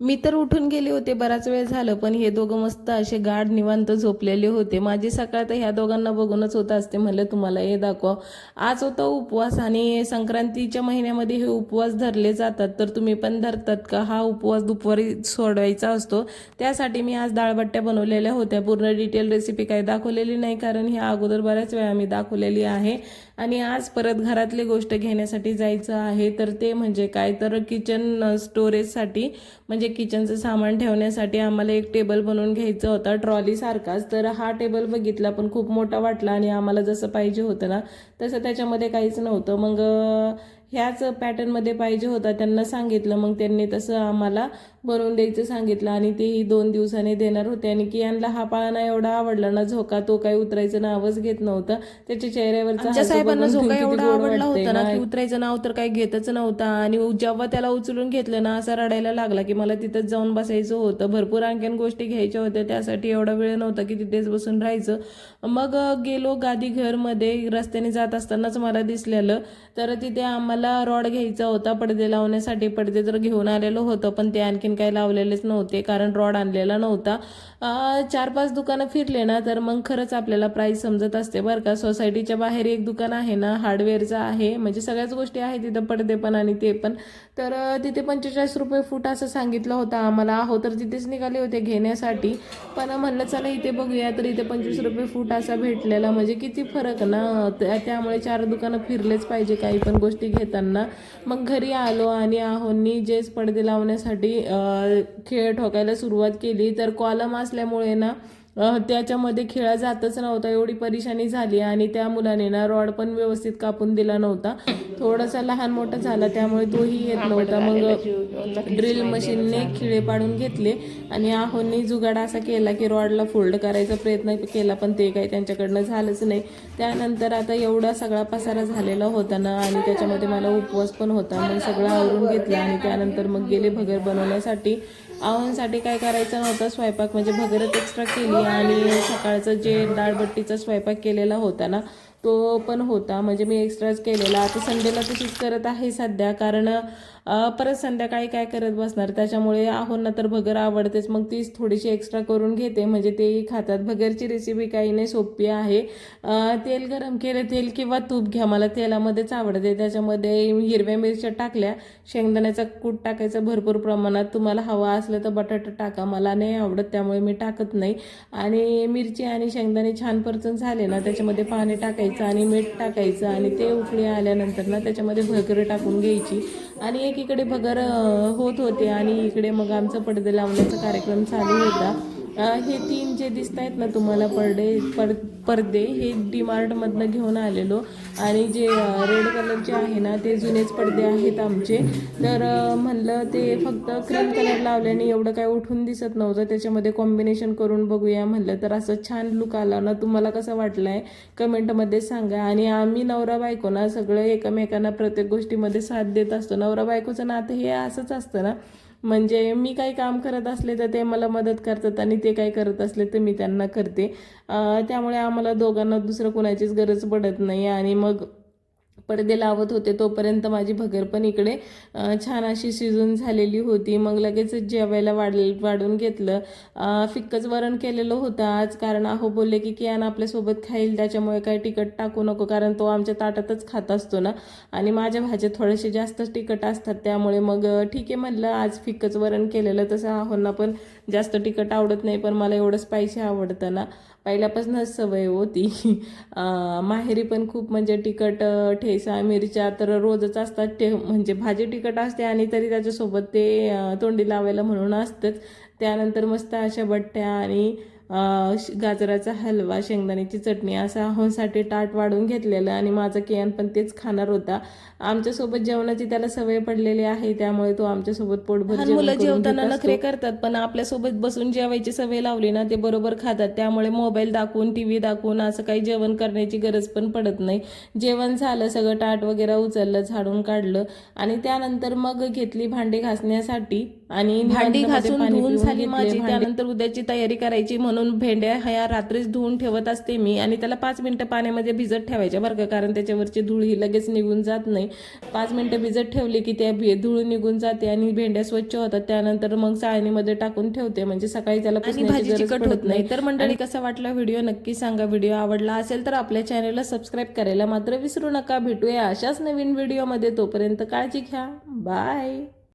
मी तर उठून गेले होते बराच वेळ झालं पण हे दोघं मस्त असे गाढ निवांत झोपलेले होते. माझी सकाळ तर ह्या दोघांना बघूनच होत असते म्हणलं तुम्हाला हे दाखवा. आज होता उपवास आणि संक्रांतीच्या महिन्यामध्ये हे उपवास धरले जातात तर तुम्ही पण धरतात का? हा उपवास दुपारी सोडवायचा असतो. त्यासाठी मी आज डाळबट्ट्या बनवलेल्या होत्या. पूर्ण डिटेल रेसिपी काही दाखवलेली नाही कारण ही अगोदर बऱ्याच वेळा मी दाखवलेली आहे. आणि आज परत घरातली गोष्ट घेण्यासाठी जायचं आहे तर ते म्हणजे काय? तर किचन स्टोरेजसाठी म्हणजे किचनचं सामान ठेवण्यासाठी आम्हाला एक टेबल बनवून घ्यायचा होता. ट्रॉली सारखाच. तर हा टेबल बघितला पण खूप मोठा वाटला आणि आम्हाला जसं पाहिजे होतं ना तसं त्याच्यामध्ये काहीच नव्हतं. मग ह्याच पॅटर्नमध्ये पाहिजे होता त्यांना सांगितलं. मग त्यांनी तसं आम्हाला बनवून द्यायचं सांगितलं आणि तेही दोन दिवसांनी देणार होते. आणि कियांना हा पाळणा एवढा आवडला ना झोका तो काही उतरायचं नावच घेत नव्हता. त्याच्या चेहऱ्यावरचा साहेबांना झोका एवढा आवडला होता ना. की उतरायचं नाव तर काही घेतच नव्हता. आणि जेव्हा त्याला उचलून घेतलं ना असा रडायला लागला की मला तिथंच जाऊन बसायचं होतं. भरपूर आणखीन गोष्टी घ्यायच्या होत्या. त्यासाठी एवढा वेळ नव्हता की तिथेच बसून राहायचं. मग गेलो गादी घरमध्ये रस्त्याने जात असतानाच मला दिसलेलं. तर तिथे आम्हाला रॉड घ्यायचा होता पडदे लावण्यासाठी पडदे तर घेऊन आलेलो होतं पण ते आणखीन काही लावलेलेच नव्हते कारण रॉड आणलेला नव्हता. चार पाच दुकानं फिरले ना तर मग खरंच आपल्याला प्राईस समजत असते बरं का. सोसायटीच्या बाहेर एक दुकान आहे ना हार्डवेअरचं आहे म्हणजे सगळ्याच गोष्टी आहेत तिथं पडदे पण आणि ते पण. तर तिथे पंचेचाळीस रुपये फूट असं सांगितलं होतं आम्हाला. आहो तर तिथेच निघाले होते घेण्यासाठी. पण म्हणलं चला इथे बघूया. तर इथे पंचवीस रुपये फूट असा भेटलेला. म्हणजे किती फरक ना त्या- त्यामुळे चार दुकानं फिरलेच पाहिजे काही पण गोष्टी घेत त्यांना मग घरी आलो आणि आहोंनी जेच पडदे लावण्यासाठी खेळ ठोकायला सुरुवात केली. तर कॉलम असल्यामुळे ना त्याच्यामध्ये खेळा जातच नव्हता एवढी परेशानी झाली आणि त्या मुलाने ना रॉड पण व्यवस्थित कापून दिला नव्हता. थोडासा लहान मोठा झाला त्यामुळे तोही येत नव्हता. मग ड्रिल मशीनने खिळे पाडून घेतले आणि आहोंनी जुगाड असा केला की रॉडला फोल्ड करायचा प्रयत्न केला पण ते काही त्यांच्याकडनं झालंच नाही. त्यानंतर आता एवढा सगळा पसारा झालेला होता ना आणि त्याच्यामध्ये मला उपवास पण होता मग सगळं आवरून घेतलं आणि त्यानंतर मग गेले भगर बनवण्यासाठी. आव्हानसाठी काय करायचं नव्हतं स्वयंपाक म्हणजे भगरत एक्स्ट्रा केली आणि सकाळचं जे डाळबट्टीचा स्वयंपाक केलेला होता ना तो पण होता. म्हणजे मी एक्स्ट्राच केलेला. आता संडेला तशीच करत आहे सध्या. कारण परत संध्याकाळी काय करत बसणार? त्याच्यामुळे आहोंना तर भगर आवडतेच. मग तीच थोडीशी एक्स्ट्रा करून घेते. म्हणजे ते खातात. भगरची रेसिपी काही नाही सोपी आहे. तेल गरम केलं. तेल किंवा तूप घ्या. मला तेलामध्येच आवडते. त्याच्यामध्ये हिरव्या मिरच्या टाकल्या. शेंगदाण्याचा कूट टाकायचा भरपूर प्रमाणात. तुम्हाला हवा असलं तर बटाटा टाका. मला नाही आवडत. त्यामुळे मी टाकत नाही. आणि मिरची आणि शेंगदाणे छान परचून झाले ना त्याच्यामध्ये पाणी टाकायचं. आणि मीठ टाकायचं आणि ते उकळी आल्यानंतर ना त्याच्यामध्ये भगर टाकून घ्यायची. आणि एकीकडे भगर होत होते आणि इकडे मग आमचा पडदे लावण्याचा कार्यक्रम चालू होता. हे तीन जे दिसत आहेत ना तुम्हाला पडदे पर पडदे हे डीमार्टमधनं घेऊन आलेलो. आणि जे रेड कलरचे आहे ना ते जुनेच पडदे आहेत आमचे. तर म्हणलं ते फक्त क्रीम कलर लावल्याने एवढं काय उठून दिसत नव्हतं. त्याच्यामध्ये कॉम्बिनेशन करून बघूया म्हणलं तर असं छान लुक आला ना. तुम्हाला कसं वाटलं आहे कमेंटमध्ये सांगा. आणि आम्ही नवरा बायको ना सगळं एकमेकांना प्रत्येक गोष्टीमध्ये साथ देत असतो. नवरा बायकोचं नातं हे असंच असतं ना. म्हणजे मी काही काम करत असले तर ते मला मदत करतात आणि ते काही करत असले तर मी त्यांना करते. त्यामुळे आम्हाला दोघांना दुसरं कोणाचीच गरज पडत नाही आणि मग पडदे लावत होते तोपर्यंत माझी भगर पण इकडे छान अशी शिजून झालेली होती. मग लगेच जेवायला वाढ वाढून घेतलं. फिक्कच वरण केलेलं होतं आज. कारण अहो बोलले की कियान आपल्यासोबत खाईल त्याच्यामुळे काही तिखट टाकू नको. कारण तो आमच्या ताटातच खात असतो ना. आणि माझ्या भाज्या थोडेसे जास्तच तिखट असतात. त्यामुळे मग ठीक आहे म्हणलं. आज फिक्कच वरण केलेलं. तसं आहोंना पण जास्त तिखट आवडत नाही पण मला एवढं स्पायसी आवडतं ना. पहिल्यापासूनच सवय होती. माहेरी पण खूप म्हणजे तिखट ठेसा मिरच्या तर रोजच असतात ते. म्हणजे भाजी तिखट असते आणि तरी त्याच्यासोबत ते तोंडी लावायला म्हणून असतंच. त्यानंतर मस्त अशा बट्ट्या आणि गाजराचा हलवा शेंगदाण्याची चटणी असं आहोंसाठी ताट वाढून घेतलेलं आणि माझा कियान पण तेच खाणार होता आमच्यासोबत जेवणाची त्याला सवय पडलेली आहे त्यामुळे तो आमच्यासोबत पोटभर मुलं जेवताना नखरे. करतात पण आपल्यासोबत बसून जेवायची सवय लावली ना ते बरोबर खातात त्यामुळे मोबाईल दाखवून टी व्ही दाखवून असं काही जेवण करण्याची गरज पण पडत नाही जेवण झालं सगळं ताट वगैरे उचललं झाडून काढलं आणि त्यानंतर मग घेतली भांडे घासण्यासाठी आणि भांडी घासून धुवून झाली. माझी त्यानंतर उद्याची तयारी करायची म्हणून म्हणून भेंड्या ह्या रात्रीच धुवून ठेवत असते मी आणि त्याला पाच मिनटं पाण्यामध्ये भिजत ठेवायच्या बरं का कारण त्याच्यावरची धूळ ही लगेच निघून जात नाही. पाच मिनटं भिजत ठेवली की त्या भे- धूळ निघून जाते आणि भेंड्या स्वच्छ होतात. त्यानंतर मग चाळणीमध्ये टाकून ठेवते म्हणजे सकाळी त्याला गरज पडत नाही. तर मंडळी कसा वाटला व्हिडिओ नक्की सांगा. व्हिडिओ आवडला असेल तर आपल्या चॅनलला सबस्क्राईब करायला मात्र विसरू नका. भेटूया अशाच नवीन व्हिडिओमध्ये. तोपर्यंत काळजी घ्या. बाय.